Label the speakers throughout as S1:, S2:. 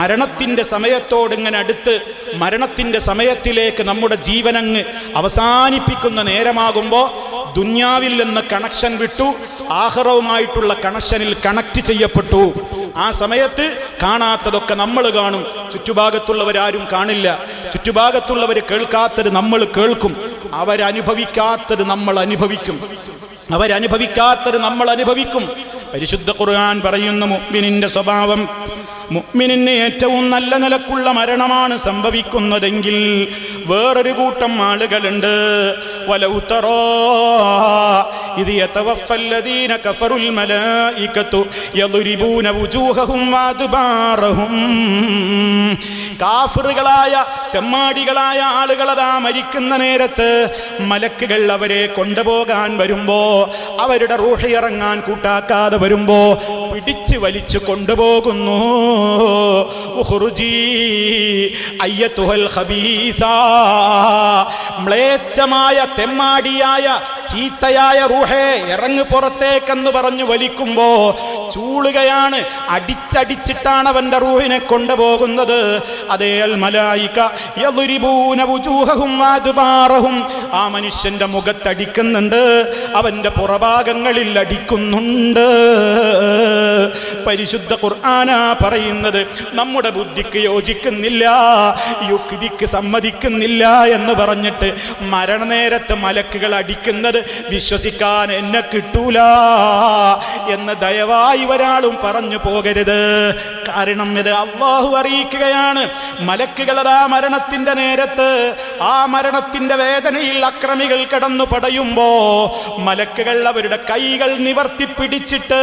S1: മരണത്തിന്റെ സമയത്തോട് ഇങ്ങനെ അടുത്ത് മരണത്തിന്റെ സമയത്തിലേക്ക് നമ്മുടെ ജീവനങ്ങ് അവസാനിപ്പിക്കുന്ന നേരമാകുമ്പോൾ ദുന്യാവിൽ നിന്ന് കണക്ഷൻ വിട്ടു ആഹ്റവുമായിട്ടുള്ള കണക്ഷനിൽ കണക്ട് ചെയ്യപ്പെട്ടു. ആ സമയത്ത് കാണാത്തതൊക്കെ നമ്മൾ കാണും. ചുറ്റുഭാഗത്തുള്ളവരാരും കാണില്ല. ചുറ്റുഭാഗത്തുള്ളവർ കേൾക്കാത്തത് നമ്മൾ കേൾക്കും. അവരനുഭവിക്കാത്തത് നമ്മൾ അനുഭവിക്കും. അവരനുഭവിക്കാത്തത് നമ്മൾ അനുഭവിക്കും. പരിശുദ്ധ ഖുർആൻ പറയുന്ന മുഅ്മിനിന്റെ സ്വഭാവം മുഅ്മിനിന് ഏറ്റവും നല്ല നിലക്കുള്ള മരണമാണ് സംഭവിക്കുന്നതെങ്കിൽ വേറൊരു കൂട്ടം ആളുകളുണ്ട്. വലൗത്തറോ തറാ ഇത് യതവഫല്ലദീന കഫറുൽ മലായികത്തു യദ്രിബൂന വുജൂഹഹും വഅദ്ബാറഹും കാഫിറുകളായ തെമ്മാടികളായ ആളുകളതാ മരിക്കുന്ന നേരത്ത് മലക്കുകൾ അവരെ കൊണ്ടുപോകാൻ വരുമ്പോ അവരുടെ റൂഹ ഇറങ്ങാൻ കൂട്ടാക്കാതെ വരുമ്പോ പിടിച്ചു വലിച്ചു കൊണ്ടുപോകുന്നു. മ്ലേച്ഛമായ തെമ്മാടിയായ ചീത്തയായ റൂഹേ ഇറങ്ങു പുറത്തേക്കെന്ന് പറഞ്ഞു വലിക്കുമ്പോ ചൂളുകയാണ് അടിച്ചടിച്ചിട്ടാണ് അവന്റെ റൂഹിനെ കൊണ്ടുപോകുന്നത്. അതേ അൽ മലായിക യദ്രിബൂന വുജൂഹഹും വഅദ്ബാറഹും ആ മനുഷ്യന്റെ മുഖത്തടിക്കുന്നുണ്ട് അവന്റെ പുറഭാഗങ്ങളിൽ അടിക്കുന്നുണ്ട്. പരിശുദ്ധ ഖുർആന പറയുന്നത് നമ്മുടെ ബുദ്ധിക്ക് യോജിക്കുന്നില്ല യുക്തിക്ക് സമ്മതിക്കുന്നില്ല എന്ന് പറഞ്ഞിട്ട് മരണനേരത്ത് മലക്കുകൾ അടിക്കുന്നത് വിശ്വസിക്കാൻ എന്നെ കിട്ടൂല എന്ന് ദയവായി ഒരാളും പറഞ്ഞു പോകരുത്. കാരണം ഇത് അള്ളാഹു അറിയിക്കുകയാണ്. മലക്കുകളതാ മരണത്തിന്റെ നേരത്ത് ആ മരണത്തിന്റെ വേദനയിൽ അക്രമികൾ കിടന്നു പടയുമ്പോ മലക്കുകൾ അവരുടെ കൈകൾ നിവർത്തി പിടിച്ചിട്ട്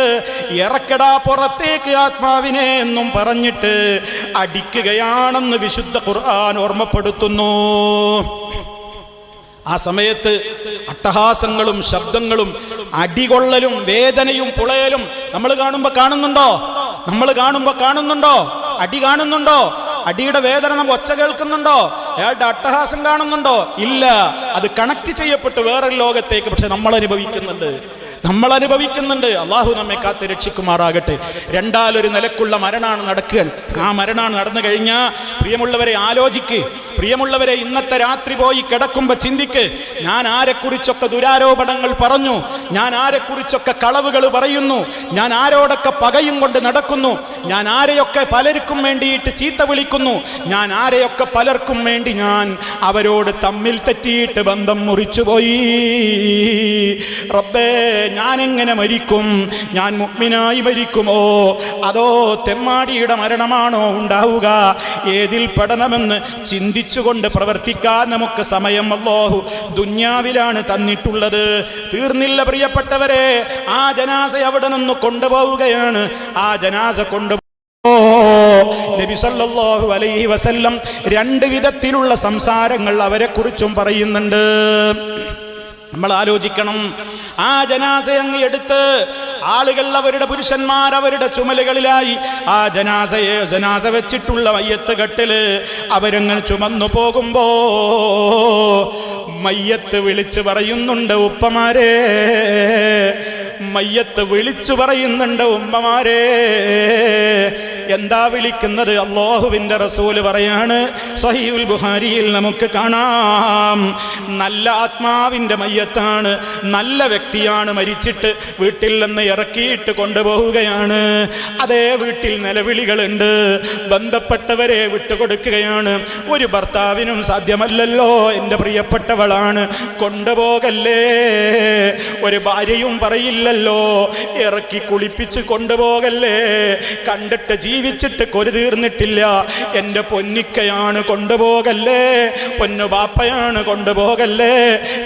S1: ഇറക്കടാ പുറത്തേക്ക് ആത്മാവിനെ എന്നും പറഞ്ഞിട്ട് അടിക്കുകയാണെന്ന് വിശുദ്ധ ഖുർആൻ ഓർമ്മപ്പെടുത്തുന്നു. ആ സമയത്ത് അട്ടഹാസങ്ങളും ശബ്ദങ്ങളും അടികൊള്ളലും വേദനയും പുളയലും നമ്മൾ കാണുമ്പോൾ കാണുന്നുണ്ടോ? നമ്മൾ കാണുമ്പോ കാണുന്നുണ്ടോ? അടി കാണുന്നുണ്ടോ? അടിയുടെ വേദന നമ്മൾ ഒച്ച കേൾക്കുന്നുണ്ടോ? അയാളുടെ അട്ടഹാസം കാണുന്നുണ്ടോ? ഇല്ല. അത് കണക്ട് ചെയ്യപ്പെട്ട് വേറൊരു ലോകത്തേക്ക് പക്ഷെ നമ്മൾ അനുഭവിക്കുന്നുണ്ട്. നമ്മൾ അനുഭവിക്കുന്നുണ്ട്. അള്ളാഹു നമ്മെ കാത്ത് രക്ഷിക്കുമാറാകട്ടെ. രണ്ടാലൊരു നിലക്കുള്ള മരണാണ് നടക്കുകയാണ്. ആ മരണാണ് നടന്നു കഴിഞ്ഞാൽ പ്രിയമുള്ളവരെ ആലോചിക്ക്. പ്രിയമുള്ളവരെ ഇന്നത്തെ രാത്രി പോയി കിടക്കുമ്പോൾ ചിന്തിക്ക് ഞാൻ ആരെക്കുറിച്ചൊക്കെ ദുരാരോപണങ്ങൾ പറഞ്ഞു ഞാൻ ആരെക്കുറിച്ചൊക്കെ കളവുകൾ പറയുന്നു ഞാൻ ആരോടൊക്കെ പകയും കൊണ്ട് നടക്കുന്നു ഞാൻ ആരെയൊക്കെ പലർക്കും വേണ്ടിയിട്ട് ചീത്ത വിളിക്കുന്നു ഞാൻ ആരെയൊക്കെ പലർക്കും വേണ്ടി ഞാൻ അവരോട് തമ്മിൽ തെറ്റിയിട്ട് ബന്ധം മുറിച്ചുപോയി. റബ്ബേ ഞാൻ എങ്ങനെ മരിക്കും? ഞാൻ മുഗ്മിനായി മരിക്കുമോ? അതോ തെമ്മാടിയുടെ മരണമാണോ ഉണ്ടാവുക? ഏതിൽ പെടണമെന്ന് ചിന്തിച്ചുകൊണ്ട് പ്രവർത്തിക്കാൻ നമുക്ക് സമയം അല്ലാഹു ദുന്യാവിലാണ് തന്നിട്ടുള്ളത്. തീർന്നില്ല പ്രിയപ്പെട്ടവരെ ആ ജനാസ അവിടെ നിന്ന് കൊണ്ടുപോവുകയാണ്. ആ ജനാസ കൊണ്ടു നബി സല്ലല്ലാഹു അലൈഹി വസല്ലം രണ്ട് വിധത്തിലുള്ള സംസാരങ്ങൾ അവരെ കുറിച്ചും പറയുന്നുണ്ട്. നമ്മൾ ആലോചിക്കണം. ആ ജനാസ അങ്ങ് എടുത്ത് ആളുകൾ അവരുടെ പുരുഷന്മാർ അവരുടെ ചുമലുകളിലായി ആ ജനാസയെ ജനാസ വെച്ചിട്ടുള്ള മയ്യത്ത് കെട്ടിൽ അവരങ്ങനെ ചുമന്നു പോകുമ്പോ മയ്യത്ത് വിളിച്ചു പറയുന്നുണ്ട് ഉപ്പമാരെ. മയ്യത്ത് വിളിച്ചു പറയുന്നുണ്ട് ഉമ്മമാരെ. എന്താ വിളിക്കുന്നത്? അള്ളാഹുവിന്റെ റസൂൽ പറയാണ് സഹീൽ ബുഹാരിയിൽ നമുക്ക് കാണാം. നല്ല ആത്മാവിന്റെ മയ്യത്താണ്. നല്ല വ്യക്തിയാണ് മരിച്ചിട്ട് വീട്ടിൽ നിന്ന് ഇറക്കിയിട്ട് കൊണ്ടുപോവുകയാണ്. അതേ വീട്ടിൽ നിലവിളികളുണ്ട്. ബന്ധപ്പെട്ടവരെ വിട്ടുകൊടുക്കുകയാണ്. ഒരു ഭർത്താവിനും സാധ്യമല്ലല്ലോ. എന്റെ പ്രിയപ്പെട്ടവളാണ്. കൊണ്ടുപോകല്ലേ? ഒരു ഭാര്യയും പറയില്ലല്ലോ. ഇറക്കി കുളിപ്പിച്ച് കൊണ്ടുപോകല്ലേ? കണ്ടിട്ട് ജീവിച്ചിട്ട് കൊരു തീർന്നിട്ടില്ല. എന്റെ പൊന്നിക്കയാണ് കൊണ്ടുപോകല്ലേ? പൊന്നു ബാപ്പയാണ് കൊണ്ടുപോകല്ലേ?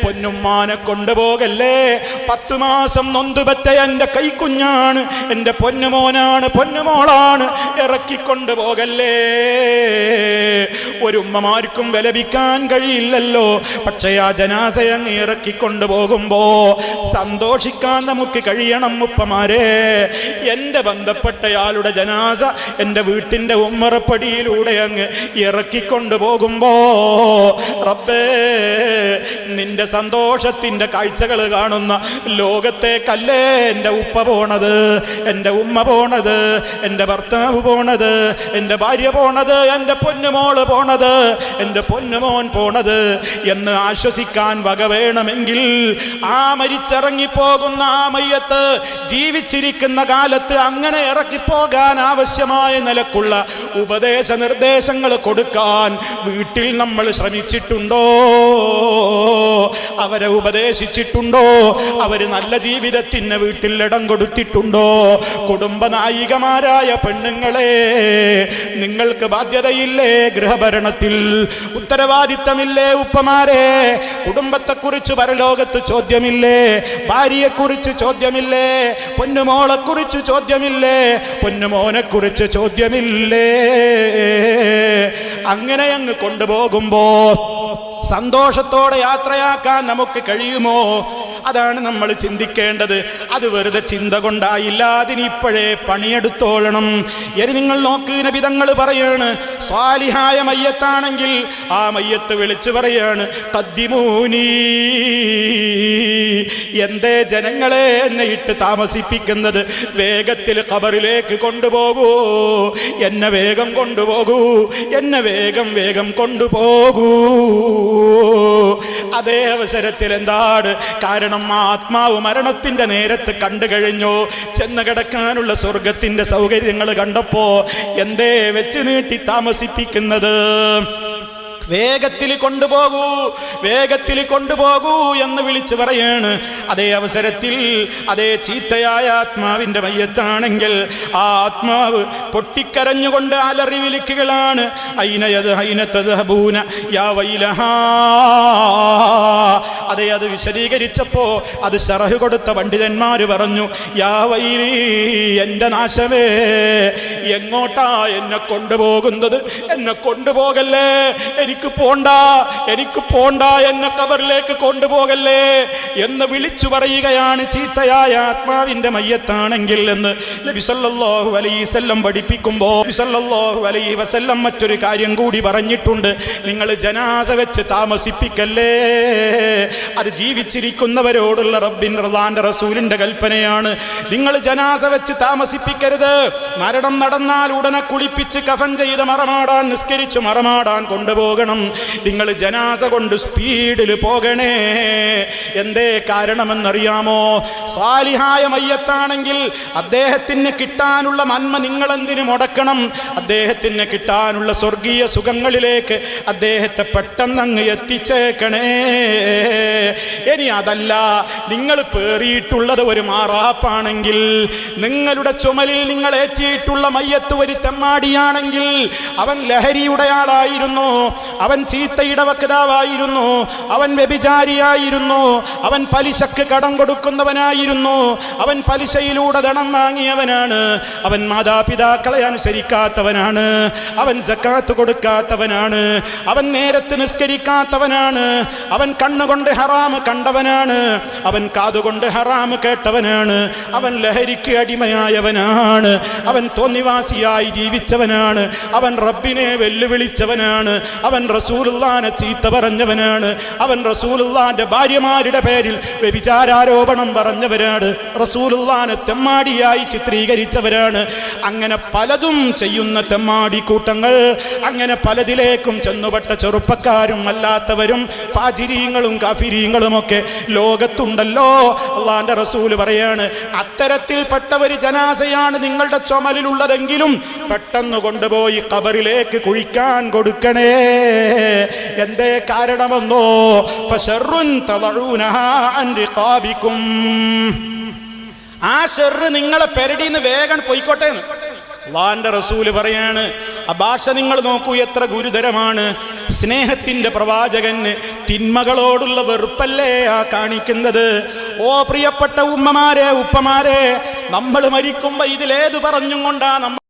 S1: പൊന്നുമ്മാനെ കൊണ്ടുപോകല്ലേ? പത്തു മാസം നൊന്തുപറ്റ എന്റെ കൈക്കുഞ്ഞാണ്. എന്റെ പൊന്നുമോനാണ് പൊന്നുമോളാണ് ഇറക്കി കൊണ്ടുപോകല്ലേ ഒരു ഉമ്മമാർക്കും വിലപിക്കാൻ കഴിയില്ലല്ലോ. പക്ഷേ ആ ജനാശയങ്ങ് ഇറക്കിക്കൊണ്ടുപോകുമ്പോ ഇറക്കിക്കൊണ്ടു പോകുമ്പോ സന്തോഷിക്കാൻ നമുക്ക് കഴിയണം ഉപ്പമാരെ. എന്റെ ബന്ധപ്പെട്ടയാളുടെ ജനാസ എന്റെ വീട്ടിന്റെ ഉമ്മറപ്പടിയിലൂടെ അങ്ങ് ഇറക്കിക്കൊണ്ടു പോകുമ്പോ റബ്ബേ നിന്റെ സന്തോഷത്തിന്റെ കാഴ്ചകൾ കാണുന്ന ലോകത്തേക്കല്ലേ എന്റെ ഉപ്പ പോണത്? എന്റെ ഉമ്മ പോണത്? എന്റെ ഭർത്താവ് പോണത്? എന്റെ ഭാര്യ പോണത്? എന്റെ പൊന്നുമോൾ പോണത്? എന്റെ പൊന്നുമോൻ പോണത്? എന്ന് ആശ്വസിക്കാൻ വക വേണമെങ്കിൽ ആ മരിച്ചിറങ്ങിപ്പോകുന്ന ആ മയ്യത്ത് ജീവിച്ചിരിക്കുന്ന കാലത്ത് അങ്ങനെ ഇറക്കിപ്പോകാൻ ആവശ്യമായ നിലക്കുള്ള ഉപദേശ നിർദ്ദേശങ്ങൾ കൊടുക്കാൻ വീട്ടിൽ നമ്മൾ ശ്രമിച്ചിട്ടുണ്ടോ? അവരെ ഉപദേശിച്ചിട്ടുണ്ടോ? അവർ നല്ല ജീവിതത്തിന് വീട്ടിൽ ഇടം കൊടുത്തിട്ടുണ്ടോ? കുടുംബനായികമാരായ പെണ്ണുങ്ങളെ നിങ്ങൾക്ക് ബാധ്യതയില്ലേ ഗൃഹഭരണത്തിൽ? ഉത്തരവാദിത്തമില്ലേ ഉപ്പമാരെ? കുടുംബത്തെക്കുറിച്ച് പരലോകത്ത് ചോദ്യമില്ലേ? ഭാര്യയെക്കുറിച്ച് ചോദ്യമില്ലേ? പൊന്നുമോളെക്കുറിച്ച് ചോദ്യമില്ലേ? പൊന്നുമോനെക്കുറിച്ച് ചോദ്യമില്ലേ? അങ്ങനെ അങ്ങ് കൊണ്ടുപോകുമ്പോ സന്തോഷത്തോടെ യാത്രയാക്കാൻ നമുക്ക് കഴിയുമോ? അതാണ് നമ്മൾ ചിന്തിക്കേണ്ടത്. അത് വെറുതെ ചിന്ത കൊണ്ടായില്ല. അതിനിപ്പോഴേ പണിയെടുത്തോളണം. ഇനി നിങ്ങൾ നോക്ക് നബിതങ്ങൾ പറയാണ് സ്വാലിഹായ മയ്യത്താണെങ്കിൽ ആ മയ്യത്ത് വിളിച്ചു പറയാണ് എന്തേ ജനങ്ങളെ എന്നെ ഇട്ട് താമസിപ്പിക്കുന്നത്? വേഗത്തിൽ ഖബറിലേക്ക് കൊണ്ടുപോകൂ. എന്നെ വേഗം കൊണ്ടുപോകൂ. എന്നെ വേഗം വേഗം കൊണ്ടുപോകൂ. അതേ അവസരത്തിൽ എന്താണ്? കാരണം ആത്മാവ് മരണത്തിന്റെ നേരത്ത് കണ്ടു കഴിഞ്ഞു. ചെന്ന് കിടക്കാനുള്ള സ്വർഗത്തിന്റെ സൗകര്യങ്ങൾ കണ്ടപ്പോ എന്തേ വെച്ച് നീട്ടി താമസിപ്പിക്കുന്നത്? വേഗത്തിൽ കൊണ്ടുപോകൂ വേഗത്തിൽ കൊണ്ടുപോകൂ എന്ന് വിളിച്ചു പറയാണ്. അതേ അവസരത്തിൽ അതേ ചീത്തയായ ആത്മാവിന്റെ മയ്യത്താണെങ്കിൽ ആ ആത്മാവ് പൊട്ടിക്കരഞ്ഞുകൊണ്ട് അലറി വിളിക്കുകളാണ് അയിനയത് ഐനത്തത് ഹബൂന യാ വൈലഹാ. അതെ അത് വിശദീകരിച്ചപ്പോ അത് ശറഹ് കൊടുത്ത പണ്ഡിതന്മാര് പറഞ്ഞു യാ വൈലി എന്റെ നാശമേ എങ്ങോട്ടാ എന്നെ കൊണ്ടുപോകുന്നത്? എന്നെ കൊണ്ടുപോകല്ലേ? എനിക്ക് പോണ്ട എനിക്ക് പോണ്ട എന്നെ കബറിലേക്ക് കൊണ്ടുപോകല്ലേ? എന്ന് വിളിച്ചു പറയുകയാണ് ചീത്തയായ ആത്മാവിന്റെ മയ്യത്താണെങ്കിൽ എന്ന് നബി സല്ലല്ലാഹു അലൈഹി വസല്ലം പഠിപ്പിക്കുമ്പോൾ നബി സല്ലല്ലാഹു അലൈഹി വസല്ലം മറ്റൊരു കാര്യം കൂടി പറഞ്ഞിട്ടുണ്ട് നിങ്ങൾ ജനാസ വെച്ച് താമസിപ്പിക്കല്ലേ? അത് ജീവിച്ചിരിക്കുന്നവരോടുള്ള റബ്ബിൻ റളാന്റെ റസൂലിന്റെ കൽപ്പനയാണ്. നിങ്ങൾ ജനാസ വെച്ച് താമസിപ്പിക്കരുത്. മരണം നടന്നാൽ ഉടനെ കുളിപ്പിച്ച് കഫൻ ചെയ്ത് മറമാടാൻ നിസ്കരിച്ച് മറമാടാൻ കൊണ്ടുപോകണം. നിങ്ങൾ ജനാസ കൊണ്ട് സ്പീഡിൽ പോകണേ. എന്തേ കാരണമെന്നറിയാമോ? സാലിഹായ മയ്യത്താണെങ്കിൽ അദ്ദേഹത്തിന് കിട്ടാനുള്ള നന്മ നിങ്ങളെന്തിനു മുടക്കണം? അദ്ദേഹത്തിന് കിട്ടാനുള്ള സ്വർഗീയ സുഖങ്ങളിലേക്ക് അദ്ദേഹത്തെ പെട്ടെന്ന് അങ്ങ് എത്തിച്ചേക്കണേ. ഇനി അതല്ല നിങ്ങൾ പേറിയിട്ടുള്ളത് ഒരു മാറാപ്പാണെങ്കിൽ നിങ്ങളുടെ ചുമലിൽ നിങ്ങൾ ഏറ്റിയിട്ടുള്ള മയ്യത്ത് ഒരു തെമ്മാടിയാണെങ്കിൽ അവൻ ലഹരിയുടെ ആളായിരുന്നു അവൻ ചീത്തയുടെ വക്താവായിരുന്നു അവൻ വ്യഭിചാരിയായിരുന്നു അവൻ പലിശക്ക് കടം കൊടുക്കുന്നവനായിരുന്നു അവൻ പലിശയിലൂടെ ധനം വാങ്ങിയവനാണ് അവൻ മാതാപിതാക്കളെ അനുസരിക്കാത്തവനാണ് അവൻ സക്കാത്ത് കൊടുക്കാത്തവനാണ് അവൻ നേരത്ത് നിസ്കരിക്കാത്തവനാണ് അവൻ കണ്ണുകൊണ്ട് ഹറാം കണ്ടവനാണ്. അവൻ കാതുകൊണ്ട് ഹറാം കേട്ടവനാണ്. അവൻ ലഹരിക്ക് അടിമയായവനാണ്. അവൻ തോന്നിവാസിയായി ജീവിച്ചവനാണ്. അവൻ റബ്ബിനെ വെല്ലുവിളിച്ചവനാണ്. അവൻ റസൂലുള്ളാനെ ചീത്ത പറഞ്ഞവനാണ്. അവൻ റസൂലുള്ളാന്റെ ഭാര്യമാരുടെ പേരിൽ വ്യഭിചാരാരോപണം പറഞ്ഞവരാണ്. റസൂലുള്ളാനെ തെമ്മാടിയായി ചിത്രീകരിച്ചവരാണ്. അങ്ങനെ പലതും ചെയ്യുന്ന തെമ്മാടി കൂട്ടങ്ങൾ അങ്ങനെ പലതിലേക്കും ചെന്നുപെട്ട ചെറുപ്പക്കാരും അല്ലാത്തവരും ഫാജിരീങ്ങളും കാഫിരീങ്ങളും ഒക്കെ ലോകത്തുണ്ടല്ലോ അള്ളാന്റെ റസൂൽ പറയാണ് അത്തരത്തിൽപ്പെട്ട ഒരു ജനാസയാണ് നിങ്ങളുടെ ചുമലിലുള്ളതെങ്കിലും പെട്ടെന്ന് കൊണ്ടുപോയി കബറിലേക്ക് കുഴിക്കാൻ കൊടുക്കണേ എന്തേ കാരണമെന്നോ. ആ ഷെറ് നിങ്ങളെ പെരടിന്ന് വേഗം പൊയ്ക്കോട്ടെ. അള്ളാന്റെ റസൂൽ പറയാണ് ആ ഭാഷ നിങ്ങൾ നോക്കൂ എത്ര ഗുരുതരമാണ് സ്നേഹത്തിന്റെ പ്രവാചകന് തിന്മകളോടുള്ള വെറുപ്പല്ലേ ആ കാണിക്കുന്നത്? ഓ പ്രിയപ്പെട്ട ഉമ്മമാരെ ഉപ്പമാരെ നമ്മൾ മരിക്കുമ്പോൾ ഇതിലേത് പറഞ്ഞും കൊണ്ടാ നമ്മൾ